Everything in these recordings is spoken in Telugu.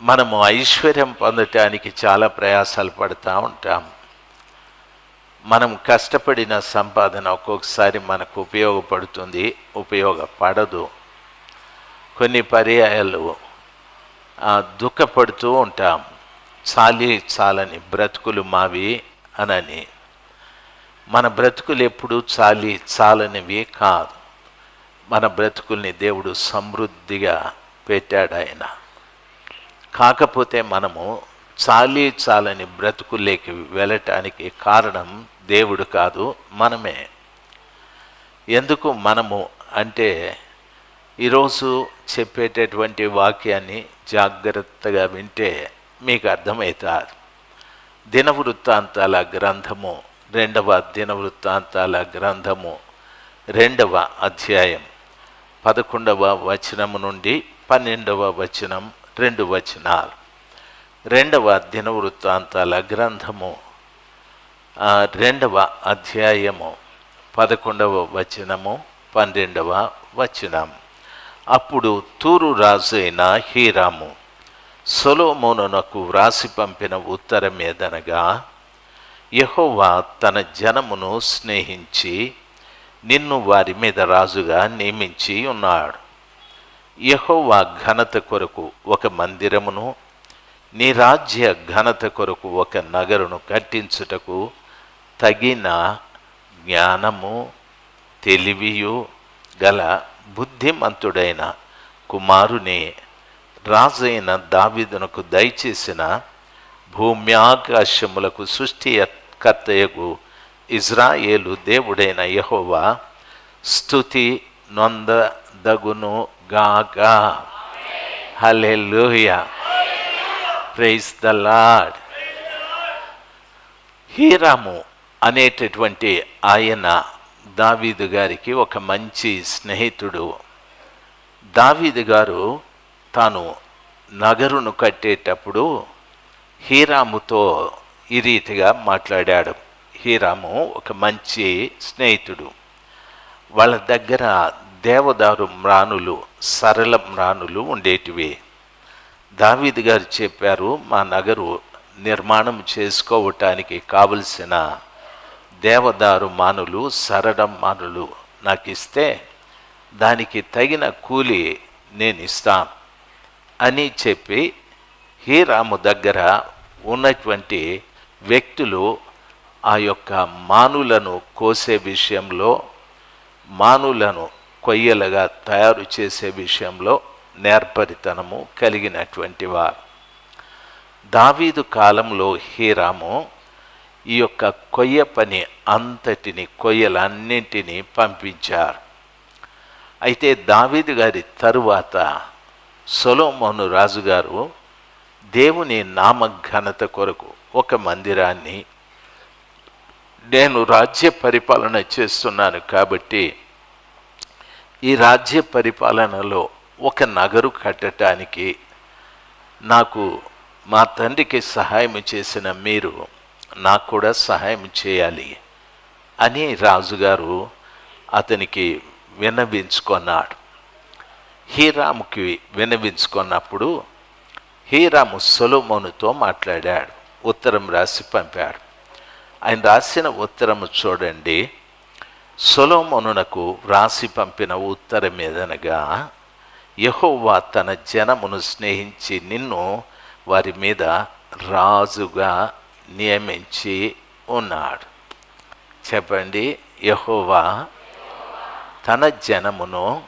మనము ఐశ్వర్యం పొందటానికి చాలా ప్రయాసాలు పడుతూ ఉంటాం. మనం కష్టపడిన సంపాదన ఒక్కొక్కసారి మనకు ఉపయోగపడుతుంది ఉపయోగపడదు. కొన్ని పర్యాయాలు దుఃఖపడుతూ ఉంటాం. చాలి చాలని బ్రతుకులు మావి అనని. మన బ్రతుకులు ఎప్పుడూ చాలి చాలనివి కాదు. మన బ్రతుకుల్ని దేవుడు సమృద్ధిగా పెట్టాడు ఆయన. కాకపోతే మనము చాలి చాలని బ్రతుకుల్లోకి వెళ్ళటానికి కారణం దేవుడు కాదు మనమే. ఎందుకు మనము అంటే ఈరోజు చెప్పేటటువంటి వాక్యాన్ని జాగ్రత్తగా వింటే మీకు అర్థమవుతారు. దినవృత్తాంతాల గ్రంథము రెండవ దినవృత్తాంతాల గ్రంథము రెండవ అధ్యాయం పదకొండవ వచనము నుండి పన్నెండవ వచనం రెండు వచనాలు. రెండవ దినవృత్తాంతాల గ్రంథము రెండవ అధ్యాయము పదకొండవ వచనము పన్నెండవ వచనం. అప్పుడు తూరు రాజు అయిన హీరాము సొలోమోనునకు వ్రాసి పంపిన ఉత్తరం ఏదనగా యెహోవా తన జనమును స్నేహించి నిన్ను వారి మీద రాజుగా నియమించి ఉన్నాడు. యహోవా ఘనత కొరకు ఒక మందిరమును నీ రాజ్య ఘనత కొరకు ఒక నగరును కట్టించుటకు తగిన జ్ఞానము తెలివియు గల బుద్ధిమంతుడైన కుమారుని రాజైన దావిదునకు దయచేసిన భూమి ఆకాశములకు సృష్టికర్తయగు ఇజ్రాయేలు దేవుడైన యహోవా స్థుతి నొందదగును గాక హల్లెలూయా ప్రైజ్ ద లాడ్ హీరాము అనేటటువంటి ఆయన దావీదు గారికి ఒక మంచి స్నేహితుడు. దావీదు గారు తాను నగరును కట్టేటప్పుడు హీరాముతో ఈ రీతిగా మాట్లాడాడు. హీరాము ఒక మంచి స్నేహితుడు. వాళ్ళ దగ్గర దేవదారు మ్రాణులు సరళ మ్రాణులు ఉండేటివి. దావీదు గారు చెప్పారు మా నగరు నిర్మాణం చేసుకోవటానికి కావలసిన దేవదారు మానులు సరళ మానులు నాకు ఇస్తే దానికి తగిన కూలి నేను ఇస్తాను అని చెప్పి హీరాము దగ్గర ఉన్నటువంటి వ్యక్తులు ఆ యొక్క మానులను కోసే విషయంలో మానులను కొయ్యలుగా తయారు చేసే విషయంలో నేర్పరితనము కలిగినటువంటి వారు. దావీదు కాలంలో హీరాము ఈ యొక్క కొయ్య పని అంతటిని కొయ్యలన్నింటినీ పంపించారు. అయితే దావీదు గారి తరువాత సొలోమోను రాజుగారు దేవుని నామఘనత కొరకు ఒక మందిరాన్ని నేను రాజ్య పరిపాలన చేస్తున్నాను కాబట్టి ఈ రాజ్య పరిపాలనలో ఒక నగరు కట్టడానికి నాకు మా తండ్రికి సహాయం చేసిన మీరు నాకు కూడా సహాయం చేయాలి అని రాజుగారు అతనికి విన్నవించుకున్నాడు. హీరాముకి విన్నవించుకున్నప్పుడు హీరాము సొలోమోనుతో మాట్లాడాడు ఉత్తరం రాసి పంపాడు. ఆయన రాసిన ఉత్తరము చూడండి. సొలోమోనునకు వ్రాసి పంపిన ఉత్తరం యహోవా తన జనమును స్నేహించి నిన్ను వారి మీద రాజుగా నియమించి ఉన్నాడు. చెప్పండి యహోవా తన జనమును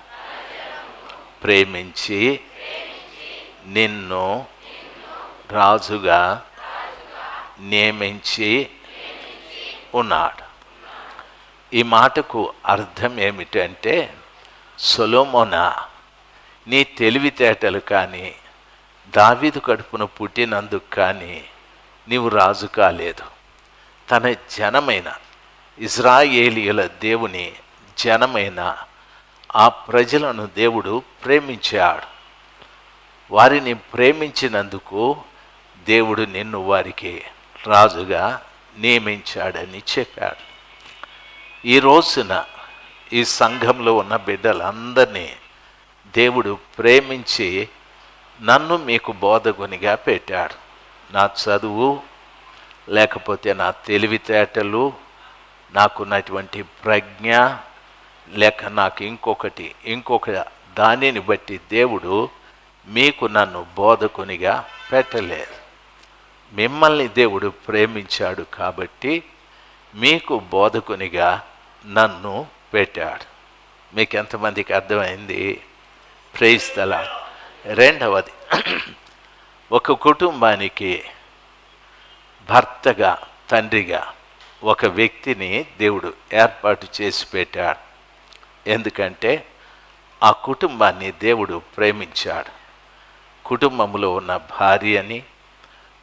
ప్రేమించి నిన్ను రాజుగా నియమించి ఉన్నాడు. ఈ మాటకు అర్థం ఏమిటంటే సొలోమోనా నీ తెలివితేటలు కానీ దావీదు కడుపున పుట్టినందుకు కానీ నీవు రాజు కాలేదు. తన జనమైన ఇజ్రాయేలీయుల దేవుని జనమైన ఆ ప్రజలను దేవుడు ప్రేమించాడు. వారిని ప్రేమించినందుకు దేవుడు నిన్ను వారికి రాజుగా నియమించాడని చెప్పాడు. ఈ రోజున ఈ సంఘంలో ఉన్న బిడ్డలందరినీ దేవుడు ప్రేమించి నన్ను మీకు బోధకునిగా పెట్టాడు. నా చదువు లేకపోతే నా తెలివితేటలు నాకున్నటువంటి ప్రజ్ఞ లేక నాకు ఇంకొకటి ఇంకొక దానిని బట్టి దేవుడు మీకు నన్ను బోధకునిగా పెట్టలేదు. మిమ్మల్ని దేవుడు ప్రేమించాడు కాబట్టి మీకు బోధకునిగా నన్ను పెట్టాడు. మీకు ఎంతమందికి అర్థమైంది? ప్రేస్తల రెండవది ఒక కుటుంబానికి భర్తగా తండ్రిగా ఒక వ్యక్తిని దేవుడు ఏర్పాటు చేసి పెట్టాడు. ఎందుకంటే ఆ కుటుంబాన్ని దేవుడు ప్రేమించాడు. కుటుంబంలో ఉన్న భార్యని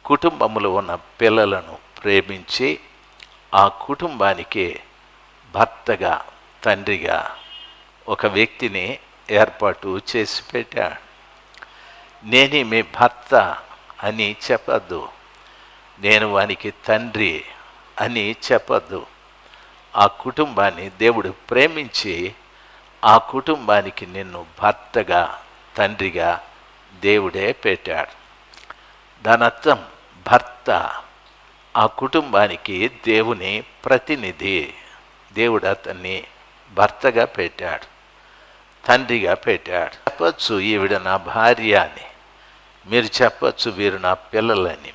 కుటుంబంలో ఉన్న పిల్లలను ప్రేమించి ఆ కుటుంబానికి భర్తగా తండ్రిగా ఒక వ్యక్తిని ఏర్పాటు చేసి పెట్టాడు. నేనే మీ భర్త అని చెప్పద్దు. నేను వానికి తండ్రి అని చెప్పద్దు. ఆ కుటుంబాన్ని దేవుడు ప్రేమించి ఆ కుటుంబానికి నిన్ను భర్తగా తండ్రిగా దేవుడే పెట్టాడు. దాని అర్థం భర్త ఆ కుటుంబానికి దేవుని ప్రతినిధి. దేవుడు అతన్ని భర్తగా పెట్టాడు తండ్రిగా పెట్టాడు. చెప్పచ్చు ఈవిడ నా భార్య అని మీరు చెప్పచ్చు వీరు నా పిల్లలని.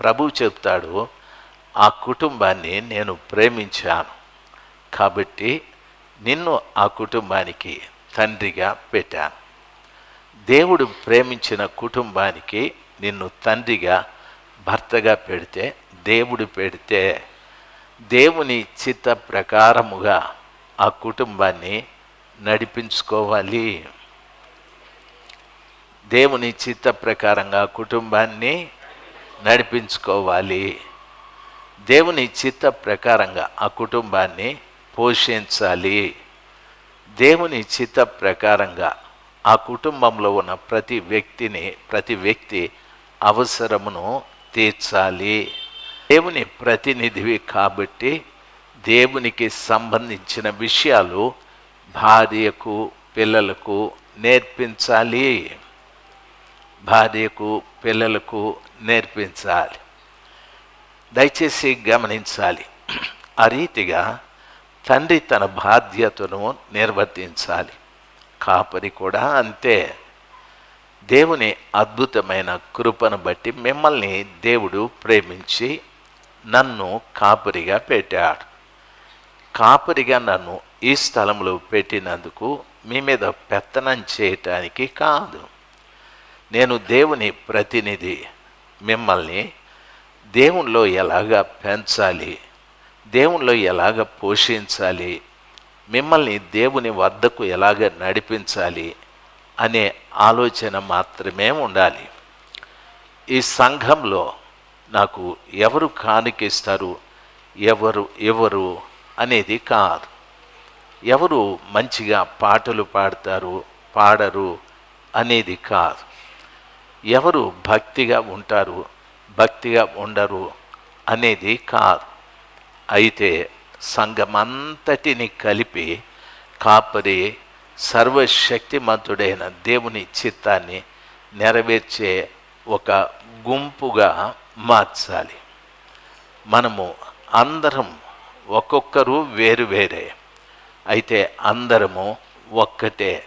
ప్రభు చెప్తాడు ఆ కుటుంబాన్ని నేను ప్రేమించాను. కాబట్టి నిన్ను ఆ కుటుంబానికి తండ్రిగా పెట్టాను. దేవుడు ప్రేమించిన కుటుంబానికి నిన్ను తండ్రిగా భర్తగా పెడితే దేవుడు పెడితే దేవుని చిత్త ప్రకారముగా ఆ కుటుంబాన్ని నడిపించుకోవాలి. దేవుని చిత్త ప్రకారంగా కుటుంబాన్ని నడిపించుకోవాలి. దేవుని చిత్త ప్రకారంగా ఆ కుటుంబాన్ని పోషించాలి. దేవుని చిత్త ప్రకారంగా ఆ కుటుంబంలో ఉన్న ప్రతి వ్యక్తిని ప్రతి వ్యక్తి అవసరమును తీర్చాలి. దేవుని ప్రతినిధివి కాబట్టి దేవునికి సంబంధించిన విషయాలు భార్యకు పిల్లలకు నేర్పించాలి. భార్యకు పిల్లలకు నేర్పించాలి. దయచేసి గమనించాలి. ఆ రీతిగా తండ్రి తన బాధ్యతను నిర్వర్తించాలి. కాపరి కూడా అంతే. దేవుని అద్భుతమైన కృపను బట్టి మిమ్మల్ని దేవుడు ప్రేమించి నన్ను కాపరిగా పెట్టాడు. కాపరిగా నన్ను ఈ స్థలంలో పెట్టినందుకు మీ మీద పెత్తనం చేయటానికి కాదు. నేను దేవుని ప్రతినిధి. మిమ్మల్ని దేవునిలో ఎలాగ పెంచాలి? దేవునిలో ఎలాగ పోషించాలి? మిమ్మల్ని దేవుని వద్దకు ఎలాగ నడిపించాలి? అనే ఆలోచన మాత్రమే ఉండాలి. ఈ సంఘంలో నాకు ఎవరు కానికిస్తారు? ఎవరు ఎవరు అనేది కాదు. ఎవరు మంచిగా పాటలు పాడతారు పాడరు అనేది కాదు. ఎవరు భక్తిగా ఉంటారు భక్తిగా ఉండరు అనేది కాదు. అయితే సంఘమంతటిని కలిపి కాపరి సర్వశక్తిమంతుడైన దేవుని చిత్తాన్ని నెరవేర్చే ఒక గుంపుగా మార్చాలి. మనము అందరం ఒక్కొక్కరు వేరు వేరే. అయితే అందరము ఒక్కటే.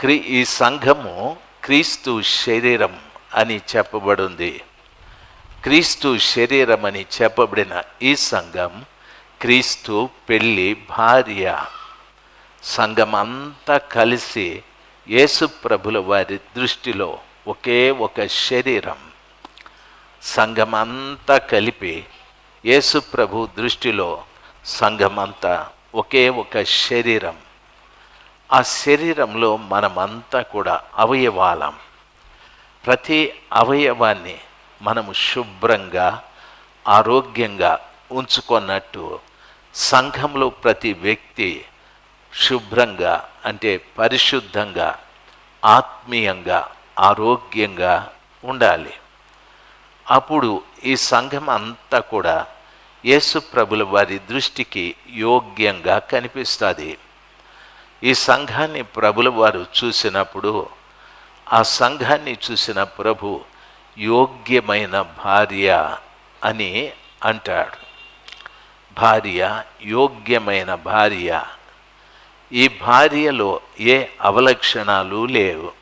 క్రీ ఈ సంఘము క్రీస్తు శరీరం అని చెప్పబడింది. క్రీస్తు శరీరం అని చెప్పబడిన ఈ సంఘం క్రీస్తు పెళ్ళి భార్య. సంఘం అంతా కలిసి యేసు ప్రభుల వారి దృష్టిలో ఒకే ఒక శరీరం. సంఘం అంతా కలిపి యేసు ప్రభు దృష్టిలో సంఘమంతా ఒకే ఒక శరీరం. ఆ శరీరంలో మనమంతా కూడా అవయవాలం. ప్రతి అవయవాన్ని మనము శుభ్రంగా ఆరోగ్యంగా ఉంచుకున్నట్టు సంఘంలో ప్రతి వ్యక్తి శుభ్రంగా అంటే పరిశుద్ధంగా ఆత్మీయంగా ఆరోగ్యంగా ఉండాలి. అప్పుడు ఈ సంఘం అంతా కూడా యేసు ప్రభుల వారి దృష్టికి యోగ్యంగా కనిపిస్తుంది. ఈ సంఘాన్ని ప్రభుల వారు చూసినప్పుడు ఆ సంఘాన్ని చూసిన ప్రభు యోగ్యమైన భార్య అని అంటాడు. భార్య యోగ్యమైన భార్య. ఈ భార్యలో ఏ అవలక్షణాలు లేవు.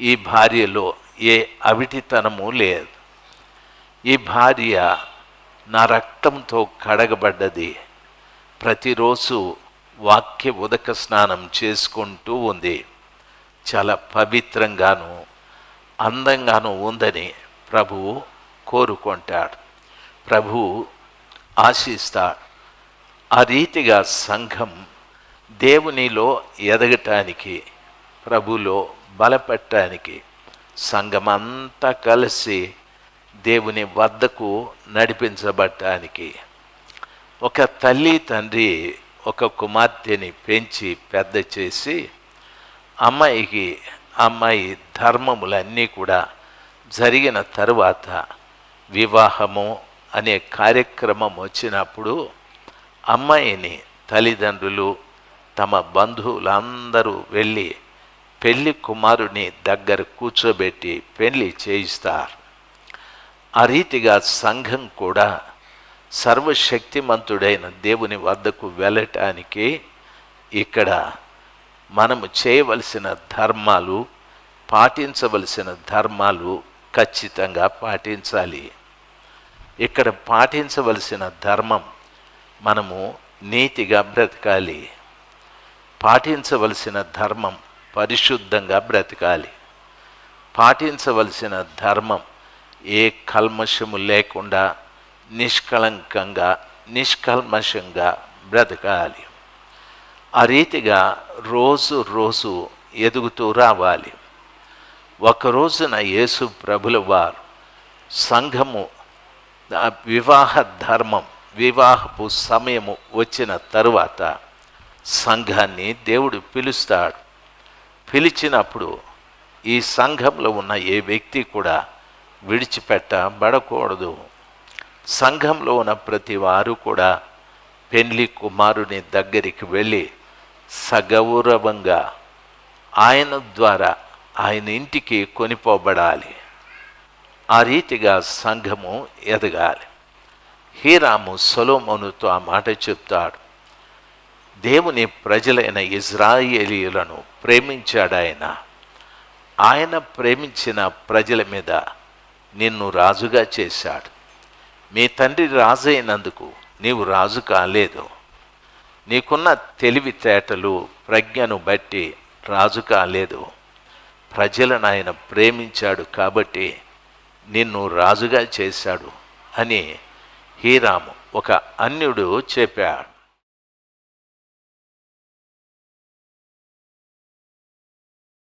ఈ భార్యలో ఏ అవిటితనము లేదు. ఈ భార్య నా రక్తంతో కడగబడ్డది. ప్రతిరోజు వాక్య ఉదక స్నానం చేసుకుంటూ ఉంది. చాలా పవిత్రంగాను అందంగాను ఉందని ప్రభువు కోరుకుంటాడు. ప్రభువు ఆశిస్తాడు ఆ రీతిగా సంఘం దేవునిలో ఎదగటానికి ప్రభులో బలపెట్టడానికి సంఘమంతా కలిసి దేవుని వద్దకు నడిపించబడటానికి ఒక తల్లి తండ్రి ఒక కుమార్తెని పెంచి పెద్ద చేసి అమ్మాయికి అమ్మాయి ధర్మములన్నీ కూడా జరిగిన తరువాత వివాహము అనే కార్యక్రమం వచ్చినప్పుడు అమ్మాయిని తల్లిదండ్రులు తమ బంధువులందరూ వెళ్ళి పెళ్ళి కుమారుని దగ్గర కూర్చోబెట్టి పెళ్ళి చేయిస్తారు. ఆ రీతిగా సంఘం కూడా సర్వశక్తిమంతుడైన దేవుని వద్దకు వెళ్ళటానికి ఇక్కడ మనము చేయవలసిన ధర్మాలు పాటించవలసిన ధర్మాలు ఖచ్చితంగా పాటించాలి. ఇక్కడ పాటించవలసిన ధర్మం మనము నీతిగా బ్రతకాలి. పాటించవలసిన ధర్మం పరిశుద్ధంగా బ్రతకాలి. పాటించవలసిన ధర్మం ఏ కల్మషము లేకుండా నిష్కళంకంగా నిష్కల్మషంగా బ్రతకాలి. ఆ రీతిగా రోజు రోజు ఎదుగుతూ రావాలి. ఒక రోజున యేసు ప్రభుల వారు సంఘము వివాహ ధర్మం వివాహపు సమయము వచ్చిన తరువాత సంఘాన్ని దేవుడు పిలుస్తాడు. పిలిచినప్పుడు ఈ సంఘంలో ఉన్న ఏ వ్యక్తి కూడా విడిచిపెట్టబడకూడదు సంఘంలో ఉన్న ప్రతి వారు కూడా పెళ్ళి కుమారుని దగ్గరికి వెళ్ళి సగౌరవంగా ఆయన ద్వారా ఆయన ఇంటికి కొనిపోబడాలి. ఆ రీతిగా సంఘము ఎదగాలి. హీరాము సొలోమోనుతో ఆ మాట చెప్తాడు. దేవుని ప్రజలైన ఇజ్రాయేలీలను ప్రేమించాడు ఆయన ఆయన ప్రేమించిన ప్రజల మీద నిన్ను రాజుగా చేశాడు. మీ తండ్రి రాజు అయినందుకు నీవు రాజు కాలేదు. నీకున్న తెలివితేటలు ప్రజ్ఞను బట్టి రాజు కాలేదు. ప్రజలను ఆయన ప్రేమించాడు కాబట్టి నిన్ను రాజుగా చేశాడు అని హీరాము ఒక అన్యుడు చెప్పాడు.